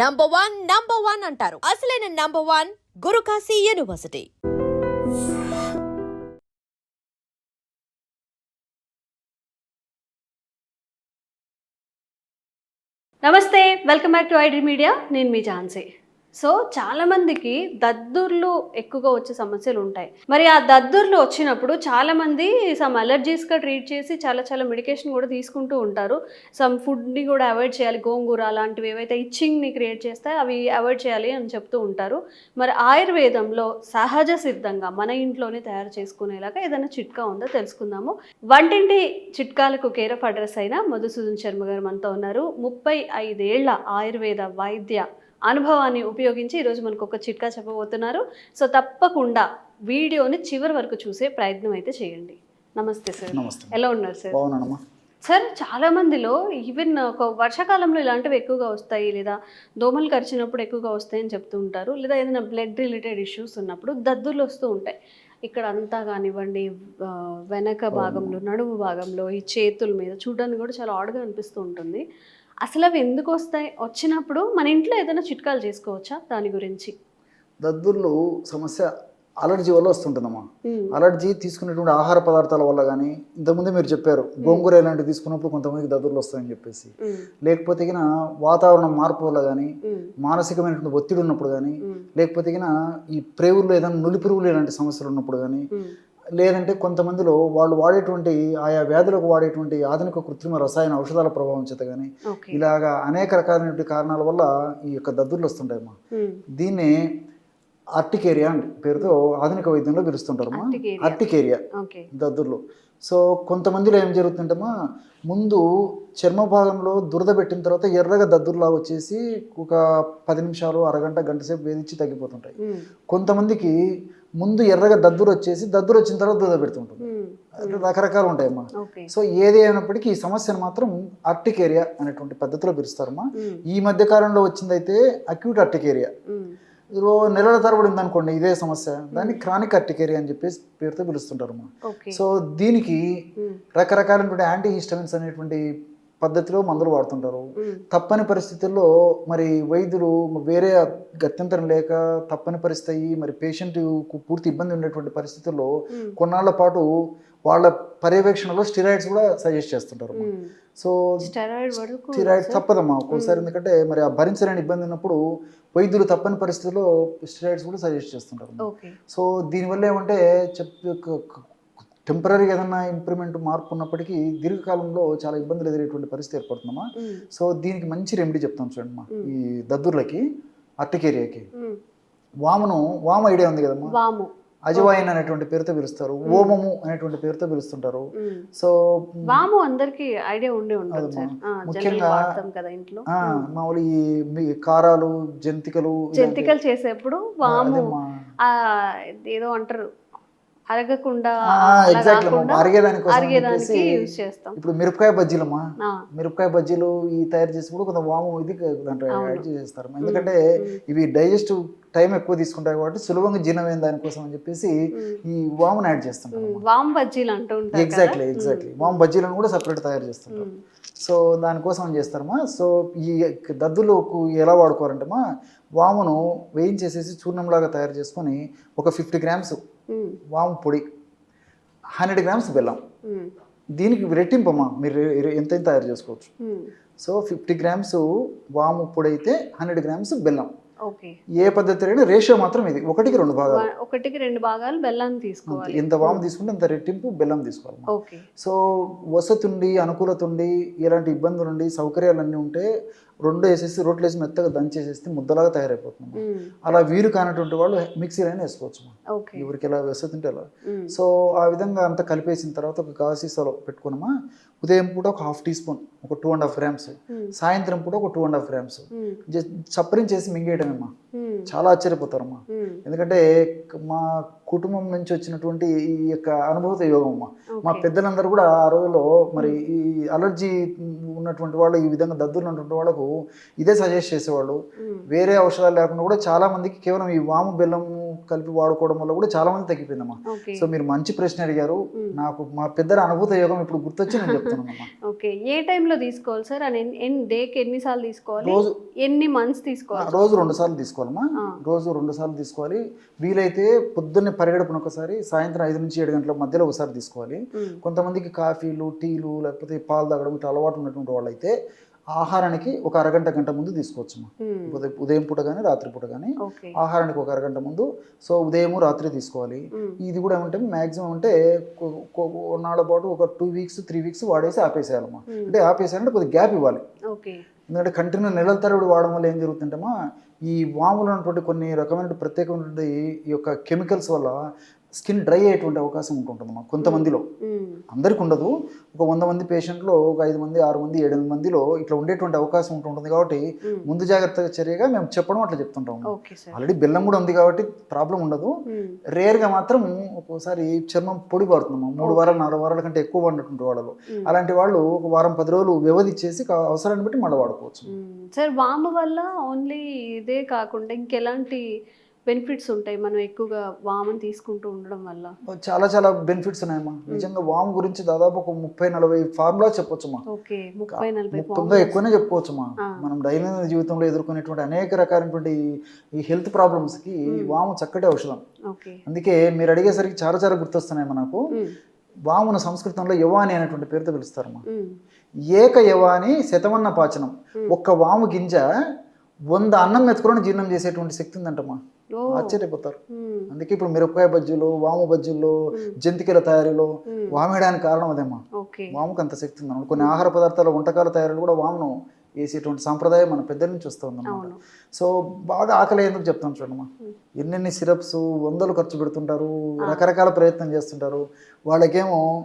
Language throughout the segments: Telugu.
నంబర్ వన్ నంబర్ వన్ అంటారు. అసలైన number one Gurukashi university namaste welcome back to ID media నేను మీ ఝాన్సీ. సో చాలా మందికి దద్దుర్లు ఎక్కువగా వచ్చే సమస్యలు ఉంటాయి. మరి ఆ దద్దుర్లు వచ్చినప్పుడు చాలా మంది సమ్ అలర్జీస్గా ట్రీట్ చేసి చాలా చాలా మెడికేషన్ కూడా తీసుకుంటూ ఉంటారు. సమ్ ఫుడ్ని కూడా అవాయిడ్ చేయాలి. గోంగూర అలాంటివి ఏవైతే ఇచ్చింగ్ని క్రియేట్ చేస్తాయి అవి అవాయిడ్ చేయాలి అని చెప్తూ ఉంటారు. మరి ఆయుర్వేదంలో సహజ సిద్ధంగా మన ఇంట్లోనే తయారు చేసుకునేలాగా ఏదైనా చిట్కా ఉందో తెలుసుకుందాము. వంటింటి చిట్కాలకు కేర్ ఆఫ్ అడ్రస్ అయిన మధుసూదన్ శర్మ గారు మనతో ఉన్నారు. ముప్పై ఐదేళ్ళ ఆయుర్వేద వైద్య అనుభవాన్ని ఉపయోగించి ఈరోజు మనకు ఒక చిట్కా చెప్పబోతున్నారు. సో తప్పకుండా వీడియోని చివరి వరకు చూసే ప్రయత్నం అయితే చేయండి. నమస్తే సార్. ఎలా ఉన్నారు సార్? సార్ చాలా మందిలో ఈవెన్ ఒక వర్షాకాలంలో ఇలాంటివి ఎక్కువగా వస్తాయి లేదా దోమలు కరిచినప్పుడు ఎక్కువగా వస్తాయని చెప్తూ ఉంటారు లేదా ఏదైనా బ్లడ్ రిలేటెడ్ ఇష్యూస్ ఉన్నప్పుడు దద్దుర్లు వస్తూ ఉంటాయి. ఇక్కడ అంతా కానివ్వండి వెనక భాగంలో నడుము భాగంలో ఈ చేతుల మీద చూడడానికి కూడా చాలా ఆడుగా అనిపిస్తూ ఉంటుంది. అసలు అవి ఎందుకు వస్తాయి? వచ్చినప్పుడు మన ఇంట్లో ఏదైనా చిట్కాలు చేసుకోవచ్చా దాని గురించి? దద్దుర్లు సమస్య అలర్జీ వల్ల వస్తుంటుందమ్మా. అలర్జీ తీసుకునేటువంటి ఆహార పదార్థాల వల్ల కానీ ఇంతకుముందే మీరు చెప్పారు గోంగూర ఇలాంటివి తీసుకున్నప్పుడు కొంతమందికి దద్దుర్లు వస్తాయని చెప్పేసి. లేకపోతే వాతావరణం మార్పు వల్ల కానీ మానసికమైనటువంటి ఒత్తిడి ఉన్నప్పుడు కానీ లేకపోతే ఈ ప్రేవుల్లో ఏదైనా నులి పురుగులు ఇలాంటి సమస్యలు ఉన్నప్పుడు కానీ లేదంటే కొంతమందిలో వాళ్ళు వాడేటువంటి ఆయా వ్యాధులకు వాడేటువంటి ఆధునిక కృత్రిమ రసాయన ఔషధాల ప్రభావం చేత కానీ ఇలాగా అనేక రకాలైనటువంటి కారణాల వల్ల ఈ యొక్క దద్దుర్లు వస్తుంటాయమ్మా దీన్ని ఆర్టికేరియా అని పేరుతో ఆధునిక వైద్యంలో పిలుస్తుంటారమ్మా. ఆర్టికేరియా. ఓకే. దద్దుర్లు. సో కొంతమందిలో ఏం జరుగుతుంటమ్మా ముందు చర్మ భాగంలో దురద పెట్టిన తర్వాత ఎర్రగా దద్దుర్లా వచ్చేసి ఒక పది నిమిషాలు అరగంట గంట సేపు వేధించి తగ్గిపోతుంటాయి. కొంతమందికి ముందు ఎర్రగా దద్దురు వచ్చేసి దద్దురు వచ్చిన తర్వాత దురద పెడుతుంటుంది. రకరకాలు ఉంటాయమ్మా. సో ఏది అయినప్పటికీ ఈ సమస్యను మాత్రం ఆర్టికేరియా అనేటువంటి పద్ధతిలో పిలుస్తారమ్మా. ఈ మధ్య కాలంలో వచ్చిందైతే అక్యూట్ ఉమ్, ఇదిగో నెలల తరబడి ఉందనుకోండి ఇదే సమస్య. దాన్ని క్రానిక్ అర్టికేరియా అని చెప్పేసి పేరుతో పిలుస్తుంటారు సో దీనికి రకరకాలైనటువంటి యాంటీ హిస్టమిన్స్ అనేటువంటి పద్ధతిలో మందులు వాడుతుంటారు. తప్పని పరిస్థితుల్లో మరి వైద్యులు వేరే గత్యంతరం లేక తప్పని పరిస్థితి అయ్యి మరి పేషెంట్ పూర్తి ఇబ్బంది ఉండేటువంటి పరిస్థితుల్లో కొన్నాళ్ళ పాటు వాళ్ళ పర్యవేక్షణలో స్టిరాయిడ్స్ కూడా సజెస్ట్ చేస్తుంటారు. సో స్టెరాయిడ్ తప్పదమ్మా ఒక్కోసారి ఎందుకంటే మరి ఆ భరించలేని ఇబ్బంది ఉన్నప్పుడు వైద్యులు తప్పని పరిస్థితుల్లో స్టిరాయిడ్స్ కూడా సజెస్ట్ చేస్తుంటారు. సో దీనివల్ల ఏమంటే చెప్ టెంపరీగా ఏదన్నా ఇంప్రూవ్మెంట్ మార్పు ఉన్నప్పటికీ దీర్ఘకాలంలో చాలా ఇబ్బందులు ఎదురేటువంటి పరిస్థితి ఏర్పడుతుందమ్మా. సో దీనికి మంచి రెమెడీ చెప్తాం చూడండి అమ్మా. మ్మ్. ఈ దద్దుర్లకి అర్టికేరియాకి. ఉమ్. వామను వామ ఐడియా ఉంది కదమ్మా. అజవాయిన్ అనేటువంటి పేరుతో పిలుస్తారు. ఓమము అనేటువంటి పేరుతో పిలుస్తుంటారు. సో వాము అందరికి ఐడియా ఉండే ముఖ్యంగా- మామూలు ఈ కారాలు జంతికలు జంతికలు చేసేప్పుడు వాము ఏదో అంటారు. అరగకుండా అరిగేదానికి యూజ్ చేస్తాం. ఇప్పుడు మిరపకాయ బజ్జీలమ్మా. మిరపకాయ బజ్జీలు ఈ తయారు చేసినప్పుడు కొంత వాము ఇది దాంట్లో. యాడ్ చేస్తారు ఎందుకంటే. ఇవి డైజెస్ట్ టైం ఎక్కువ తీసుకుంటాయి కాబట్టి సులభంగా జీర్ణమైన దానికోసం అని చెప్పేసి. ఈ వామును యాడ్ చేస్తుంటారు వాము బజ్జీలు అంటూ ఉంటారు కదా. ఎగ్జాక్ట్లీ ఎగ్జాక్ట్లీ వాము బజ్జీలను కూడా సపరేట్ తయారు చేస్తుంటారు. సో దానికోసం చేస్తారమ్మా. సో ఈ దద్దులకు ఎలా వాడుకోవాలంటమ్మా వామును వేయించేసేసి చూర్ణంలాగా తయారు చేసుకొని ఒక ఫిఫ్టీ గ్రామ్స్ వాము పొడి. హండ్రెడ్ గ్రామ్స్ బెల్లం. దీనికి రెట్టింపమ్మా. మీరు ఎ- ఎంతైనా తయారు చేసుకోవచ్చు. సో ఫిఫ్టీ గ్రామ్స్ వాము పొడి అయితే హండ్రెడ్ గ్రామ్స్ బెల్లం. ఏ పద్ధతి అయినా రేషియో మాత్రం ఇది. ఒకటికి రెండు భాగాలు. ఒకటికి రెండు భాగాలు బెల్లాన్ని తీసుకోవాలి. ఎంత వాము తీసుకుంటే అంత రెట్టింపు బెల్లం తీసుకోవాలి సో వసతి ఉండి అనుకూలత ఉండి ఎలాంటి ఇబ్బందులు ఉండి సౌకర్యాలన్నీ ఉంటే రెండు వేసేసి రోట్లు వేసి మెత్తగా దంచేసేస్తే ముద్దలాగా తయారైపోతుంది అలా వీలు కానటువంటి వాళ్ళు మిక్సీలైనా వేసుకోవచ్చు ఎవరికి ఎలా వసతి ఉంటే అలా. సో ఆ విధంగా అంతా కలిపేసిన తర్వాత ఒక కాసీసాలో పెట్టుకున్నామా? ఉదయం పూట ఒక హాఫ్ టీ స్పూన్ ఒక టూ అండ్ హాఫ్ గ్రామ్స్ సాయంత్రం పూట ఒక టూ అండ్ హాఫ్ గ్రామ్స్ చప్పరించేసి మింగేయడమేమ్మా ఉమ్, చాలా ఆశ్చర్యపోతారమ్మా. ఎందుకంటే మా కుటుంబం నుంచి వచ్చినటువంటి ఈ యొక్క అనుభూత యోగం అమ్మా మా. పెద్దలందరూ కూడా ఆ రోజుల్లో మరి ఈ అలర్జీ ఉన్నటువంటి వాళ్ళు ఈ విధంగా దద్దులు ఉన్నటువంటి వాళ్ళకు ఇదే సజెస్ట్ చేసేవాళ్ళు. వేరే ఔషధాలు లేకుండా కూడా చాలా మందికి కేవలం ఈ వాము బెల్లం కలిపి వాడుకోవడం వల్ల కూడా చాలా మంది తగ్గిపోయిందమ్మా. సో మీరు మంచి ప్రశ్న అడిగారు. నాకు మా పెద్దల అనుభూత యోగం ఇప్పుడు గుర్తొచ్చి నేను చెప్తున్నానమ్మా. ఓకే. ఏ టైంలో తీసుకోవాలి సార్? ఎన్ని డేకి ఎన్నిసార్లు తీసుకోవాలి? రోజు ఎన్ని మంత్స్ తీసుకోవాలి రోజు రెండు సార్లు తీసుకోవాలమ్మా. రోజు రెండు సార్లు తీసుకోవాలి. వీలైతే పొద్దున్నే పరిగెడుపున ఒకసారి సాయంత్రం ఐదు నుంచి ఏడు గంటల మధ్యలో ఒకసారి తీసుకోవాలి. కొంతమందికి కాఫీలు టీలు లేకపోతే పాలు తాగడం ఇట్లా అలవాటు ఉన్నటువంటి వాళ్ళైతే ఆహారానికి ఒక అరగంట గంట ముందు తీసుకోవచ్చు. ఉదయం ఉదయం పూట కానీ రాత్రి పూట కానీ ఆహారానికి ఒక అరగంట ముందు. సో ఉదయం రాత్రి తీసుకోవాలి. ఇది కూడా ఏమంటే మ్యాక్సిమం అంటే కొ- కొ- నాళ్ళ పాటు ఒక టూ వీక్స్ త్రీ వీక్స్ వాడేసి ఆపేసేయాలమ్మా. మ్మ్. అంటే ఆపేసేయాలంటే కొద్దిగా గ్యాప్ ఇవ్వాలి. ఎందుకంటే కంటిన్యూ నెలల తరబడి వాడడం వల్ల ఏం జరుగుతుంటమ్మా ఈ వాములో ఉన్నటువంటి కొన్ని రకమైన ప్రత్యేకమైనటువంటి ఈ యొక్క కెమికల్స్ వల్ల స్కిన్ డ్రై అయ్యేటువంటి అవకాశం ఉంటుంటుందమ్మా కొంతమందిలో మ్మ్. అందరికి ఉండదు ఒక వంద మంది పేషెంట్లో ఒక ఐదు మంది ఆరు మంది ఏడు మందిలో ఇట్లా ఉండేటువంటి అవకాశం ఉంటుంటుంది కాబట్టి. ముందు జాగ్రత్త చర్యగా మేము చెప్పడం అట్లా సార్ ఆల్రెడీ బెల్లం కూడా ఉంది కాబట్టి ప్రాబ్లం ఉండదు. రేర్గా మాత్రం ఒక్కోసారి చర్మం పొడి పడుతుందమ్మా మూడు వారాలు నాలుగు వారాల కంటే ఎక్కువ పడినటువంటి వాళ్ళలో. అలాంటి వాళ్ళు ఒక వారం పది రోజులు వ్యవధి కా- అవసరాన్ని బట్టి మళ్ళీ వాడుకోవచ్చు. సార్ వాము వల్ల ఓన్లీ ఇదే కాకుండా ఇంకెలాంటి బెనిఫిట్స్ ఉంటాయి. మనం ఎక్కువగా వాముని తీసుకుంటూ ఉండడం వల్ల. చాలా చాలా బెనిఫిట్స్ ఉన్నాయమ్మా. నిజంగా వామ్ గురించి దాదాపు ఒక ముప్పై నలభై ఫార్ములా చెప్పొచ్చమ్మా. ఓకే. ముప్పై నలభై ఎక్కువనే చెప్పుకోవచ్చమ్మా. ఆ. మనం దైనందిన జీవితంలో ఎదుర్కొనేటువంటి అనేక రకాలైనటువంటి ఈ హెల్త్ ప్రాబ్లమ్స్కి వాము చక్కటి ఔషధం. అందుకే మీరు అడిగేసరికి చాలా చాలా గుర్తొస్తున్నాయి మనకు మ్మ్. వామును సంస్కృతంలో యవాని అనేటువంటి పేరుతో పిలుస్తారమ్మా. మ్మ్. ఏక యవాని శతమన్న పాచనం. ఒక్క వాము గింజ వంద అన్నం మెతుకులను జీర్ణం చేసేటువంటి శక్తి ఉందంటమ్మా. ఆశ్చర్యపోతారు. అందుకే ఇప్పుడు మిరపకాయ బజ్జీలు వాము బజ్జీల్లో జంతికల తయారీలో. వామేయడానికి కారణం అదేమ్మా. ఓకే. వాముకు అంత శక్తి ఉందన్నమాట కొన్ని ఆహార పదార్థాల వంటకాల తయారీలు కూడా వామును వేసేటువంటి సాంప్రదాయం మన పెద్దల నుంచి వస్తూ ఉందన్నమాట. అవును. సో బాగా ఆకలి ఎందుకు చెప్తాను చూడమ్మా. ఎన్నెన్ని సిరప్స్ వందలు ఖర్చు పెడుతుంటారు రకరకాల ప్రయత్నం చేస్తుంటారు. వాళ్ళకేమో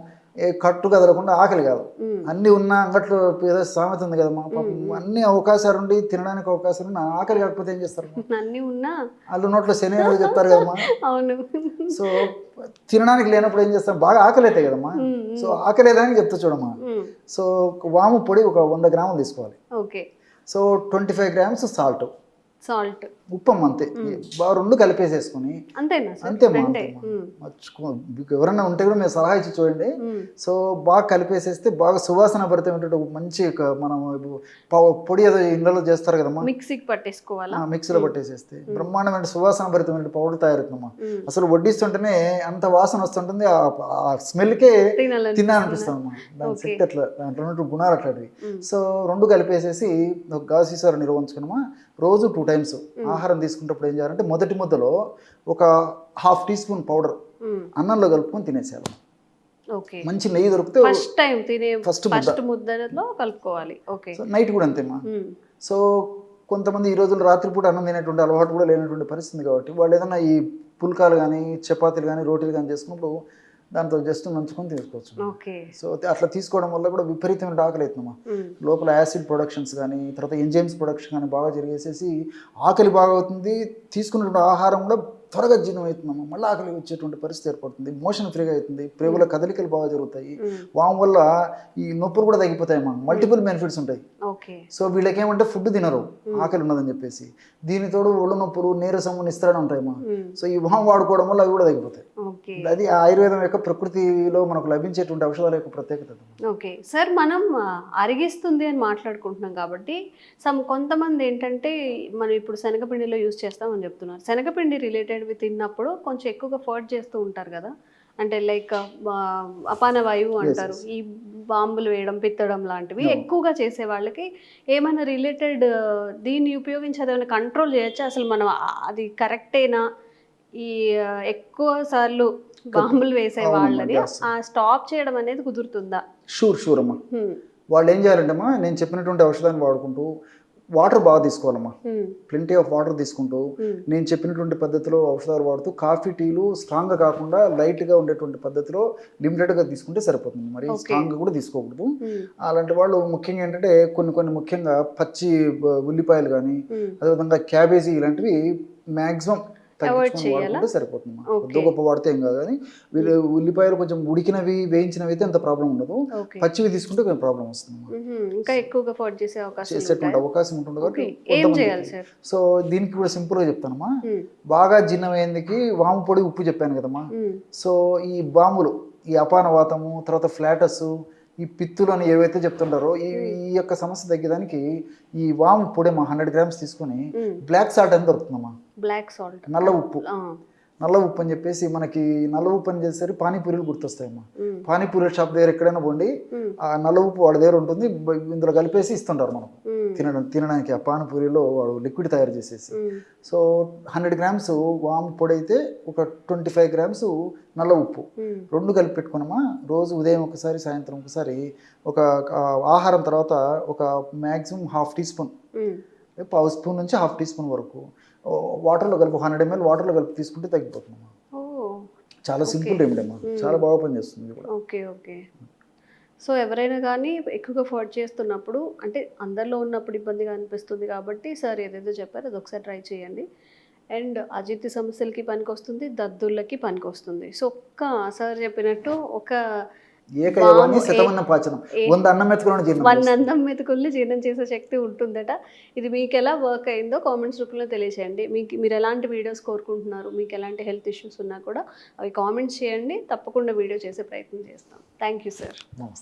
కట్టు కదలకుండా ఆకలి కాదు. అన్ని ఉన్న అంగట్లో ఏదో సామెత ఉంది కదమ్మా పాపం. అన్ని అవకాశాలు ఉండి తినడానికి అవకాశాలు ఉన్న ఆకలి కాకపోతే ఏం చేస్తారు? అన్నీ ఉన్నా. వాళ్ళు నోట్లో శని చెప్తారు కదమ్మా. అవును. సో తినడానికి లేనప్పుడు ఏం చేస్తాం? బాగా ఆకలి అవుతాయి కదమ్మా. మ్మ్. సో ఆకలి అని చెప్తా చూడమ్మా. మ్మ్. సో వాము పొడి ఒక వంద గ్రాములు తీసుకోవాలి. Okay. So twenty five grams salt. Salt. ఉప్పం అంతే. బాగా రెండు కలిపేసేసుకొని అంతేనా సార్? అంతే మా రెండే. అంతే మా. మ్మ్. మర్చిపో- మీకు ఎవరైనా ఉంటే కూడా మీరు సలహా ఇచ్చి చూడండి. మ్మ్. సో బాగా కలిపేసేస్తే బాగా సువాసన భరితమైనటువంటి మంచి మనం పొడి ఏదో ఇళ్ళలో చేస్తారు కదమ్మా. మిక్సీకి పట్టేసుకోవాలా? ఆ, మిక్సీలో పట్టేసేస్తే. బ్రహ్మాండమైన సువాసన భరితమైన పౌడర్ తయారవుతుందమ్మా. మ్మ్. అసలు వడ్డిస్తుంటేనే అంత వాసన వస్తుంటుంది ఆ- స్మెల్కే తినాలని తినాలనిపిస్తుంది? అమ్మా దాని. శక్తి అట్లా దాంట్లో గుణాలు అట్లాంటివి. మ్మ్. సో రెండు కలిపేసేసి ఒక నిల్వ ఉంచుకున్నామా. రోజు టూ టైమ్స్. ఆహారం తీసుకున్నప్పుడు ఏం చేయాలంటే మొదటి ముద్దలో ఒక హాఫ్ టీ స్పూన్ పౌడర్. అన్నంలో కలుపుకొని తినేసేయాలి ఓకే మంచి నెయ్యి దొరికితే ఫస్ట్ టైం తినే ఫస్ట్ ముద్ద. ఫస్ట్ ముద్దలో కలుపుకోవాలి ఓకే నైట్ కూడా అంతేమ్మా మ్మ్. సో కొంతమంది ఈ రోజులు రాత్రిపూట అన్నం తినేటువంటి అలవాటు కూడా లేనటువంటి పరిస్థితి కాబట్టి వాళ్ళు ఏదైనా ఈ పుల్కాలు కానీ చపాతీలు కానీ రోటీలు కానీ చేసుకున్నప్పుడు దాంతో జస్ట్ నంచుకొని తీసుకోవచ్చు. సో అట్లా తీసుకోవడం వల్ల కూడా విపరీతమైన ఆకలి అవుతుందమ్మా. మ్మ్. లోపల యాసిడ్ ప్రొడక్షన్స్ కానీ తర్వాత ఎంజైమ్స్ ప్రొడక్షన్ కానీ బాగా జరిగేసేసి ఆకలి బాగా అవుతుంది. తీసుకున్నటువంటి ఆహారం కూడా త్వరగా జీర్ణం అవుతుందమ్మా మళ్ళీ ఆకలి వచ్చేటువంటి పరిస్థితి ఏర్పడుతుంది. మోషన్ ఫ్రీగా అవుతుంది. ప్రేమల కదలికలు బాగా జరుగుతాయి. వామ్ వల్ల ఈ నొప్పులు కూడా తగ్గిపోతాయమ్మా మల్టిపుల్ బెనిఫిట్స్ ఉంటాయి. సో వీళ్ళకి ఏమంటే ఫుడ్ తినరు ఆకలి ఉన్నదని చెప్పేసి. దీనితోడు ఒళ్ళు నొప్పులు నీరసము నిస్త్రాలు ఉంటాయమ్మా మ్మ్. సో ఈ వామ్ వాడుకోవడం వల్ల అవి కూడా తగ్గిపోతాయి. అది ఆయుర్వేదం యొక్క ప్రకృతిలో మనకు లభించేటువంటి ఔషధాల యొక్క ప్రత్యేకత. ఓకే. సార్ మనం అరిగిస్తుంది అని మాట్లాడుకుంటున్నాం కాబట్టి సమ్ కొంతమంది ఏంటంటే మనం ఇప్పుడు శనగపిండిలో యూజ్ చేస్తామని చెప్తున్నారు. శనగపిండి రిలేటెడ్వి తిన్నప్పుడు కొంచెం ఎక్కువగా ఫర్ట్ చేస్తూ ఉంటారు కదా. అంటే లైక్ అపాన వాయువు అంటారు. ఈ బాంబులు వేయడం పిత్తడం లాంటివి ఎక్కువగా చేసే వాళ్ళకి ఏమైనా రిలేటెడ్ దీన్ని ఉపయోగించి ఏమైనా కంట్రోల్ చేయొచ్చా? అసలు మనం అది కరెక్టేనా? ఈ ఎక్కువ సార్లు బాంబులు వేసే yes. ఆ స్టాప్ చేయడం అనేది కుదురుతుందా? షూర్ షూర్ అమ్మా. వాళ్ళు ఏం చేయాలంటే అమ్మా నేను చెప్పినటువంటి ఔషధాన్ని వాడుకుంటూ వాటర్ బాగా తీసుకోవాలమ్మా. ప్lenty ఆఫ్ వాటర్ తీసుకుంటూ. నేను చెప్పినటువంటి పద్ధతిలో ఔషధాలు వాడుతూ కాఫీ టీలు స్ట్రాంగ్గా కాకుండా లైట్గా ఉండేటువంటి పద్ధతిలో లిమిటెడ్గా తీసుకుంటే సరిపోతుంది మరి. స్ట్రాంగ్గా కూడా తీసుకోకూడదు. అలాంటి వాళ్ళు ముఖ్యంగా ఏంటంటే కొన్ని కొన్ని ముఖ్యంగా పచ్చి ఉల్లిపాయలు కానీ. అదేవిధంగా క్యాబేజీ ఇలాంటివి మ్యాక్సిమం తగ్గించుకొని? వాడుకుంటే సరిపోతుంది. కొద్ది గొప్ప వాడితే ఏం కాదు కానీ వీళ్ళు ఉల్లిపాయలు కొంచెం ఉడికినవి వేయించినవి అయితే అంత ప్రాబ్లం ఉండదు పచ్చివి తీసుకుంటే కొంచెం ప్రాబ్లం వస్తుంది. ఇంకా ఎక్కువగా ఫోర్డ్ చేసే అవకాశం చేసేటువంటి అవకాశం ఉంటుంది కాబట్టి సో దీనికి కూడా సింపుల్గా చెప్తానమ్మా మ్మ్. బాగా జిన్నమైందికి వాము పొడి ఉప్పు చెప్పాను కదమ్మా మ్మ్. సో ఈ బాములు ఈ అపానవాతము తర్వాత ఫ్లాటస్ ఈ పిత్తులు అని ఏవైతే చెప్తుంటారో ఈ ఈ యొక్క సమస్య తగ్గడానికి ఈ వాము పొడి మా హండ్రెడ్ గ్రామ్స్ తీసుకొని. బ్లాక్ సాల్ట్ అని దొరుకుతుందమ్మా. Black salt. నల్ల ఉప్పు. నల్ల ఉప్పు అని చెప్పేసి మనకి నల్ల ఉప్పు అని చేసేసరికి పానీపూరీలు గుర్తొస్తాయమ్మా. పానీపూరి షాప్ దగ్గర ఎక్కడైనా పోండి ఆ నల్ల ఉప్పు వాళ్ళ దగ్గర ఉంటుంది ఇందులో కలిపేసి ఇస్తుంటారు మనకు తినడం తినడానికి ఆ పానీపూరిలో వాడు లిక్విడ్ తయారు చేసేసి. సో హండ్రెడ్ గ్రామ్స్ వాము పొడి అయితే ఒక ట్వంటీ ఫైవ్ గ్రామ్స్ నల్ల ఉప్పు. రెండు కలిపి పెట్టుకున్నామా? రోజు ఉదయం ఒకసారి సాయంత్రం ఒకసారి ఒక ఆహారం తర్వాత ఒక మ్యాక్సిమం హాఫ్ టీ స్పూన్. పావు స్పూన్ నుంచి హాఫ్ టీ స్పూన్ వరకు. వాటర్లో కలిపి హండ్రెడ్ ఎంఎల్ వాటర్లో కలిపి తీసుకుంటే తగ్గిపోతుందమ్మా ఓ చాలా సింపుల్ రెమెడీ అమ్మా. చాలా బాగా పనిచేస్తుంది కూడా. Okay okay. సో ఎవరైనా కానీ ఎక్కువగా ఫోర్డ్ చేస్తున్నప్పుడు అంటే అందరిలో ఉన్నప్పుడు ఇబ్బందిగా అనిపిస్తుంది కాబట్టి సార్ ఏదేదో చెప్పారు అది ఒకసారి ట్రై చేయండి. అండ్ అజిత్ సమస్యలకి పనికొస్తుంది దద్దుళ్ళకి పనికొస్తుంది. సో ఒక్క సార్ చెప్పినట్టు ఒక అన్నం జీర్ణం మెతుకుల్ని జీర్ణం చేసే శక్తి ఉంటుందట. ఇది మీకు ఎలా వర్క్ అయిందో కామెంట్స్ రూపంలో తెలియచేయండి. మీకు మీరు ఎలాంటి వీడియోస్ కోరుకుంటున్నారు మీకు ఎలాంటి హెల్త్ ఇష్యూస్ ఉన్నా కూడా అవి కామెంట్స్ చేయండి. తప్పకుండా వీడియో చేసే ప్రయత్నం చేస్తాం. థ్యాంక్ యూ సార్ నమస్తే.